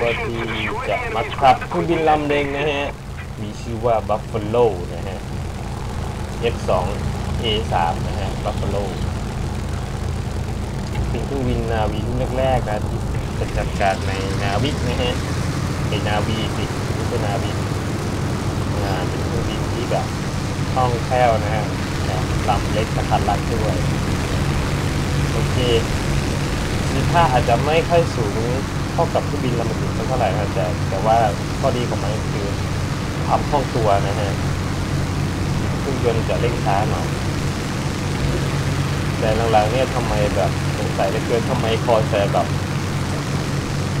ก็ที่จะมาขับเครื่องบินลำเองนะฮะ มีชื่อว่า Buffalo นะฮะ F2 A3 นะฮะ Buffalo เป็นเครื่องบินนาวิรุ่นแรกๆนะที่ประจำการในนาวิกนะฮะไอนาวีสิไม่ใช่นาวิกอ่าเป็นเครื่องบินที่แบบคล่องแคล่วนะฮะลำเล็กกระทัดรัดด้วยโอเคมีค่าอาจจะไม่ค่อยสูง เท่ากับเครื่องบินลำอื่นเท่าไหร่นะแต่แต่ว่าข้อดีของมันคือความคล่องตัวนะฮะเครื่องยนต์จะเร่งช้าหน่อยแต่หลังๆเนี่ยทำไมแบบสงสัยเหลือเกินทำไมคอแซแบบ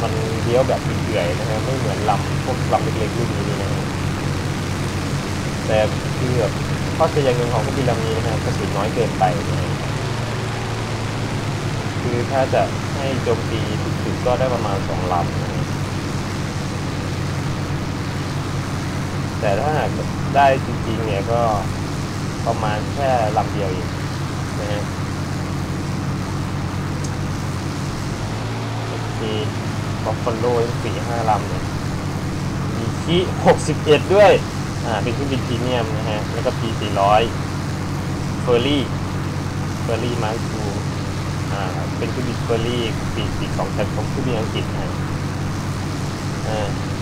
มันเลี้ยวแบบเอื่อยๆนะฮะไม่เหมือนลำพวกลำเล็กๆรุ่นนี้นะแต่คือแบบข้อเสียอย่างหนึ่งของเครื่องบินลำนี้นะฮะกระสุนน้อยเกินไปนะฮะคือถ้าจะให้โจมตี ถึกก็ได้ประมาณสองลำนะฮะแต่ถ้าหากได้จริงๆเนี่ยก็ประมาณแค่ลำเดียวเองนะฮะมีบัฟฟาโลสี่ห้าลำเนี่ยมีคีหกสิบเอ็ดด้วย อ่า เป็นเครื่องบินพรีเมียมนะฮะ แล้วก็ P สี่ร้อยเฟอร์รี่ เฟอร์รี่มาร์คู เป็นเครื่องบินเฟอร์รี่ปีกปีกสองชั้นของเครื่องบินอังกฤษนะอ่า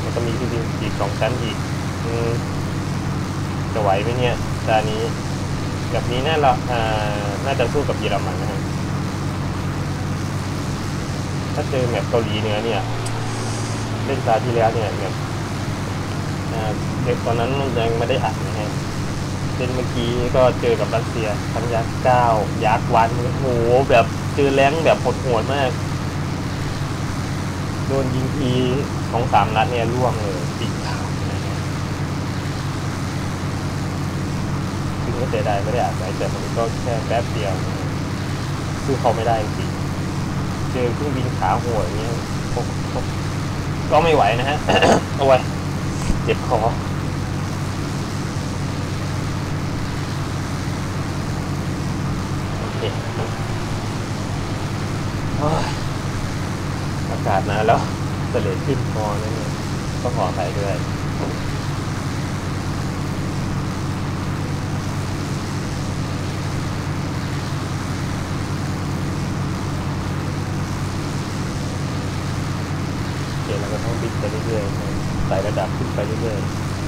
แล้วก็มีเครื่องบินปีสองชั้นอีกอืมจะไหวไหมเนี่ยตอนนี้แบบนี้น่าเราอ่าน่าจะสู้กับเยอรมันนะฮะถ้าเจอแมปเกาหลีเหนือเนี่ย เล่นตาที่แล้วเนี่ยแบบอ่าเด็กตอนนั้นยังไม่ได้อัดนะฮะเล่นเมื่อกี้ก็เจอกับรัสเซียทั้งยักษ์เก้ายักษ์วันโอ้โหแบบ อแรงแบบโหดๆมาก โดนยิงทีสองสามนัดเนี่ยร่วงเลยปีกขาึงก็เสียดายไม่ได้อัดไว้แต่มันก็แค่แป๊บเดียวนะฮะสู้เขาไม่ได้จริงเจอเครื่องบินขาหัวอย่างเงี้ยก็ไม่ไหวนะฮะ เอาไว้ เจ็บคอเคโอ้ยอากาศนาวแล้วเสลดขึ้นคอนะเนี่ก็ขอไปด้วยเราก็ต้องบินไปเรื่อยๆไต่ระดับขึ้นไปเรื่อยๆ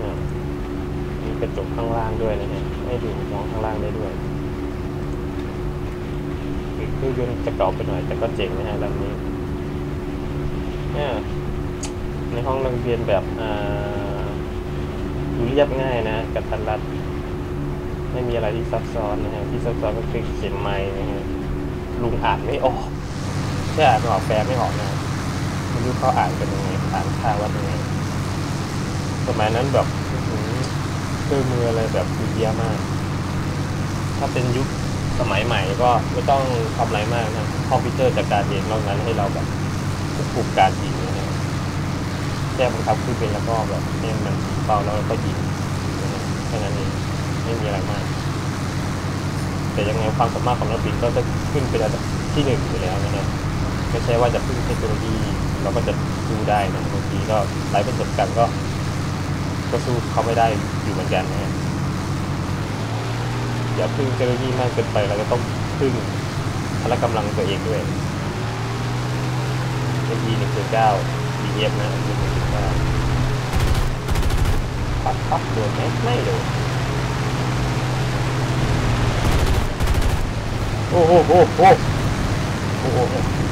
อ่ามีกระจกข้างล่างด้วยนะฮะ ให้ดูมองข้างล่างได้ด้วยคือเครื่องยนต์จะเก่าไปหน่อยแต่ก็เจ๋งนะฮะลำนี้เนี่ยในห้องนักเรียนแบบดูเรียบง่ายนะกระทันรัด ไม่มีอะไรที่ซับซ้อนนะฮะที่ซับซ้อนก็คือเขียนไม้นะฮะลุงอ่านไม่ออกแค่อ่านออกแปลไม่ออกนะไม่รู้เขาอ่านกันยังไงอ่านค่าว่ายังไงสมัยนั้นแบบ เครื่องมืออะไรแบบดีเยี่ยมาก ถ้าเป็นยุคสมัยใหม่ก็ไม่ต้องทำอะไรมากนะคอมพิวเตอร์จัดการเองนอกนั้นให้เราแบบควบคุมการยิงนะแค่บังคับขึ้นเป็นแล้วก็แบบให้มันเป้าแล้วก็ยิงนะฮะแค่นั้นเองไม่มีอะไรมาก แต่ยังไงความสามารถของนักบินก็จะขึ้นเป็นระดับที่หนึ่งอยู่แล้วนะไม่ใช่ว่าจะพึ่งเทคโนโลยีเราก็จะสู้ได้นะบางทีก็ไร้ประสบการณ์ก็ ก็สู้เขาไม่ได้อยู่เหมือนกันนะฮะอย่าพึ่งเทคโนโลยีมากเกินไปเราก็ต้องพึ่งพละกำลังตัวเองด้วย AE หนึ่งเก้า BF นะหนึ่งเก้าปัดปัดโดนไหมไม่โดนโอ้โหโอ้โหโอ้โห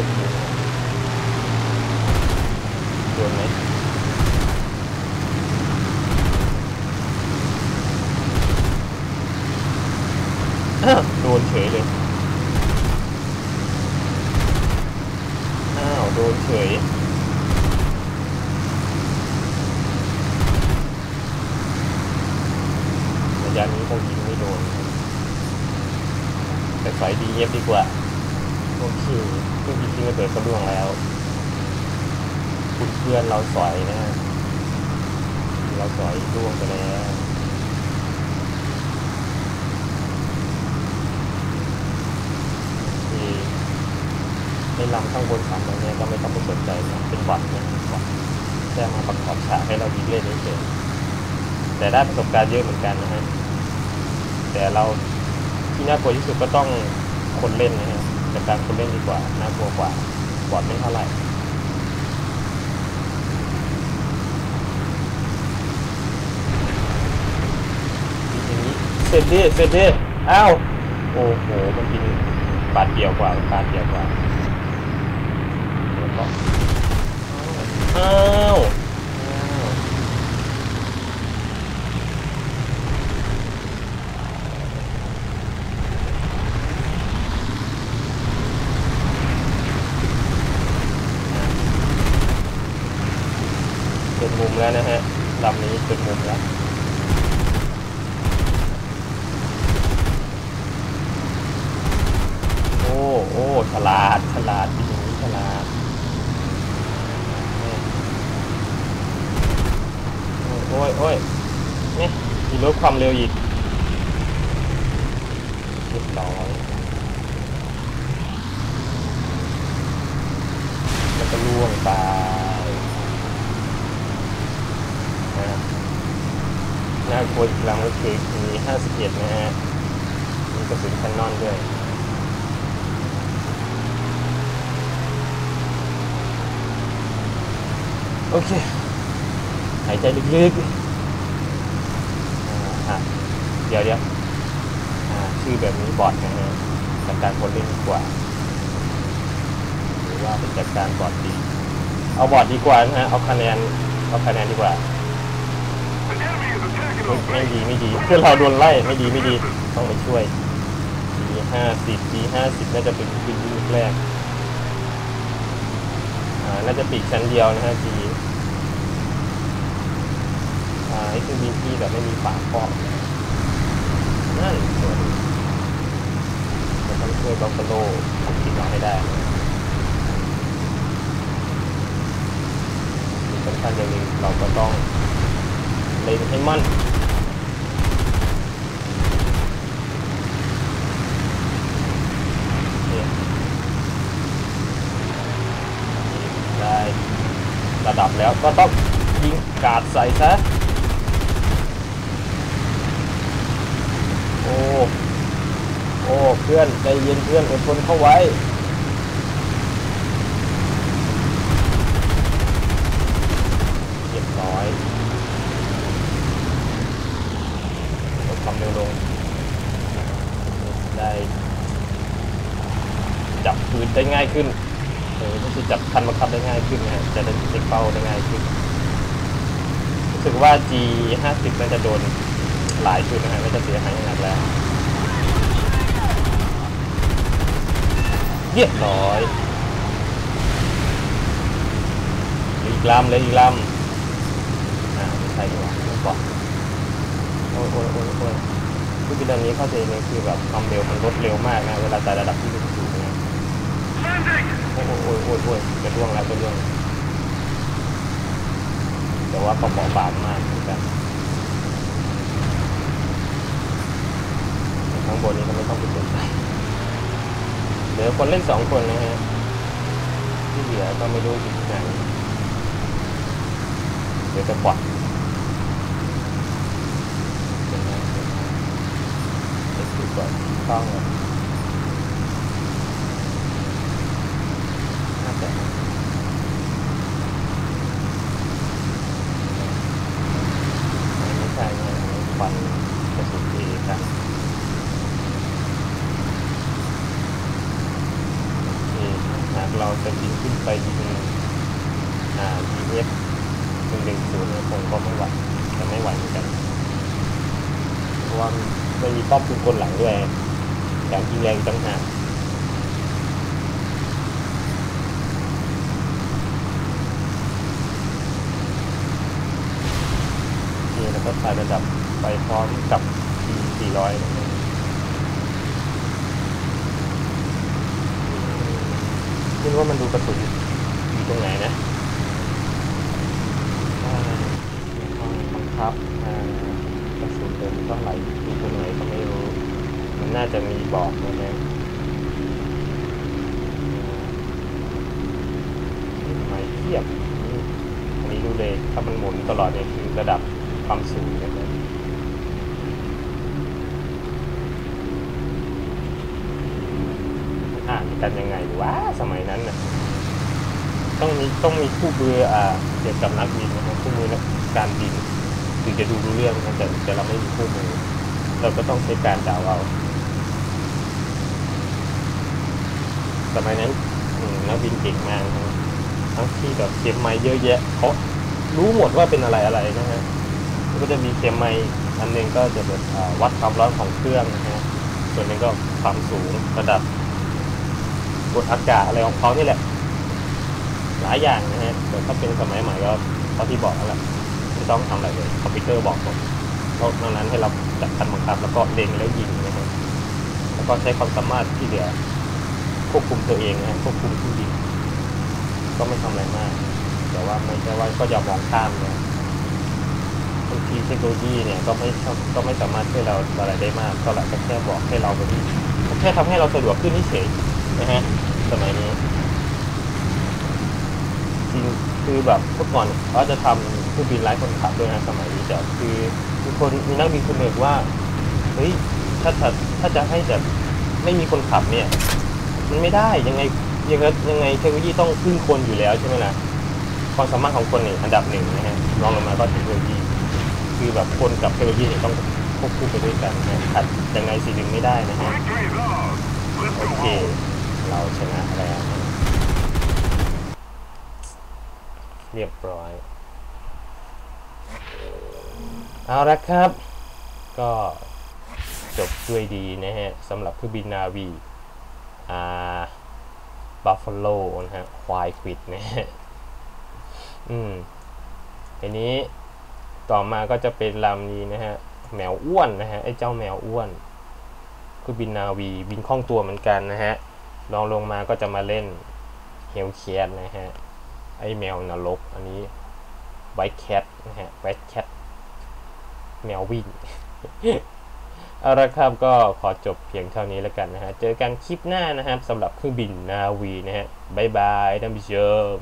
โอ้โหโดนไหมอ้าวโดนเฉยเลย อ้าว โดนเฉย ระยะนี้คงยิงไม่โดนครับ ไปสอยดีเอฟดีกว่า โอเคเพื่อนจ ริงๆระเบิดก็ล่วงแล้ว คุณเพื่อนเราสอยนะ เราสอยล่วงไปแล้วที่ในลำข้างบนสามตรงนี้ก็ไม่ต้องไปสนใจนะเป็นบอทนะบอทแค่มาประกอบฉากให้เรายิงเล่นเฉยแต่ได้ประสบการณ์เยอะเหมือนกันนะฮะแต่เราที่น่ากลัวที่สุดก็ต้องคนเล่นนะฮะ จากการคนเล่นดีกว่า น่ากลัวกว่าบอดไม่เท่าไหร่อย่างนี้เสร็จดิเสร็จดิอ้าวโอ้โหมันกินบาดเดียวกว่าบาดเดียวกว่าแล้วก็อ้าวอ้าว จนมุมแล้วนะฮะลำนี้จนมุมแล้ว โอ้ โอ้ ฉลาดฉลาดปีนี้ฉลาดโอ้ยโอ้ยนี่มีลดความเร็วอีกเรียบร้อยแล้วก็ล่วงไปนะน่ากลัวอีกลำก็คือมี51นะฮะมีกระสุนแคนนอนด้วย โอเค หายใจลึกๆเดี๋ยวเดี๋ยวชื่อแบบนี้บอดนะฮะจัดการคนเล่นดีกว่า หรือว่าเป็นจัดการบอดดี เอาบอดดีกว่านะฮะ เอาคะแนน เอาคะแนนดีกว่า ไม่ดีไม่ดีเพื่อนเราโดนไล่ไม่ดีไม่ดี ต้องไปช่วยดีห้าสิบดีห้าสิบน่าจะเป็นปีลูกแรกน่าจะปีกชั้นเดียวนะฮะจีอ่าไอ้คืองบินที่แบบไม่มีฝาครอบนั่นส่วนจะต้องช่วยบัฟฟาโลทำทีมเราให้ได้นะที่สำคัญอย่างนึงเราก็ต้องเล็งให้มั่นเนี่ยได้ระดับแล้วก็ต้องยิงกาดใส่ซะ โอ้ โอ้ เพื่อนใจเย็นเพื่อนอดทนเข้าไว้เรียบร้อยลดความเร็วลง ได้ จับปืนได้ง่ายขึ้นเออรู้สึกจับคันบังคับได้ง่ายขึ้นนะจะได้เช็คเป้าได้ง่ายขึ้นรู้สึกว่า G 5 0น่าจะโดนหลายชุดนะฮะน่จะเสียหายหนักแล้ว เรียบร้อยเหลืออีกลำเลยอีกลำอ่าใช่ดีกว่าไม่อโอ้ยโอ้ยโอ้ยโอ้ยคือบินลำนี้เข้าใจเลยคือแบบความเร็วมันลดเร็วมากนะเวลาแต่ระดับที่สูงนะโอ้ยโอ้ยโอ้ยโอ้ยจะร่วงแล้วจะร่วงแต่ว่าก็เบาบางมากเหมือนกันข้างบนนี้ก็ไม่ต้องไปสนใจ ลือคนเล่นสองคนนะฮะที่เหลือก็ไม่รู้อยู่ที่ไหนเดี๋ยวจะปล่อยเป็นไงเป็นไงเดี๋ยวดูก่อนช่องนะน่าจะไม่ใช่นะควันกระสุนทีกัน นี่หากเราจะบินขึ้นไปยิงอ่า EF หนึ่งหนึ่งศูนย์เนี่ยคงก็ไม่ไหวจะไม่ไหวเหมือนกันเพราะว่าไม่มีป้อมปืนกลหลังด้วยแถมยิงแรงจังหากนี่แล้วก็ไประดับไปพร้อมกับ T 400นะครับไม่รู้ว่ามันดูกระสุนอยู่ตรงไหนนะอ่าในห้ องบังคับกระสุนเดินเท่าไหร่อยู่ตรงไหนก็ไม่รู้ มันน่าจะมีบอกนะฮะอ่ไม่เทียบอืมอันนี้ดูเลยถ้ามันหมุนตลอดเนี่ยคือระดับความสูงนะครับอ่านกันยังไงวะสมัยนั้นน่ะต้องมีต้องมีคู่มืออ่าเกี่ยวกับนักบินนะครับคู่มือนักการบิน ถึงจะดูรู้เรื่องนะแต่แต่เราไม่มีคู่มือเราก็ต้องใช้การเดาเอาสมัยนั้นนักบินเก่งมากนะทั้งที่แบบเข็มไม้เยอะแยะเขารู้หมดว่าเป็นอะไรอะไรนะฮะก็จะมีเข็มไม้อันหนึงก็จะแบบวัดความร้อนของเครื่องนะฮะส่วนหนึงก็ความสูงระดับกดอากาศอะไรของเขานี่แหละ หลายอย่างนะฮะแต่ถ้าเป็นสมัยใหม่ก็เท่าที่บอกนั่นแหละไม่ ต้องทำอะไรเลยคอมพิวเตอร์บอกหมดนอกนั้นให้เราจัดการบังคับ แล้วก็เล็งแล้วยิงนะฮะแล้วก็ใช้ความสามารถที่เหลือควบคุมตัวเองนะควบคุมผู้ยิงก็ไม่ทำอะไรมาก แต่ว่าไม่ใช่ว่าก็อย่ามองข้ามนะบางทีเทคโนโลยีเนี่ยก็ไม่ก็ไม่สามารถช่วยเราอะไรได้มากก็แหละก็แค่บอกให้เราแบบนี้แค่ทำให้เราสะดวกขึ้นเฉยนะฮะสมัยนี้จริงคือแบบเมื่อก่อนเขาจะทำ เครื่องบินไร้คนขับด้วยนะสมัยนี้แต่คือมีคนมีนักบินคนหนึ่งว่าเฮ้ยถ้าถ้าถ้าจะให้แบบไม่มีคนขับเนี่ย มันไม่ได้ยังไงยังไงยังไงเทคโนโลยีต้องพึ่งคนอยู่แล้วใช่ไหมล่ะความสามารถของคนเนี่ยอันดับหนึ่งนะฮะรองลงมาก็เทคโนโลยีคือแบบคนกับเทคโนโลยีเนี่ยต้องควบคู่ไปด้วยกันนะขัดยังไงสิ่งหนึ่งไม่ได้นะฮะโอเค เราชนะแล้วเรียบร้อย เอาละครับ ก็จบด้วยดีนะฮะสำหรับเครื่องบินนาวีอ่าบัฟฟาโลนะฮะควายควิดนะฮะอืมทีนี้ต่อมาก็จะเป็นลำนี้นะฮะแมวอ้วนนะฮะไอ้เจ้าแมวอ้วนคือบินนาวีบินคล่องตัวเหมือนกันนะฮะลองลงมาก็จะมาเล่นเฮลเคียนะฮะไอ้แมวนรกอันนี้ไวท์แคทนะฮะไวท์แคท แมววิ่ง เอาละครับก็ขอจบเพียงเท่านี้แล้วกันนะฮะ เจอกันคลิปหน้านะครับสำหรับเครื่องบินนาวีนะฮะบ๊ายบายท่านผู้ชม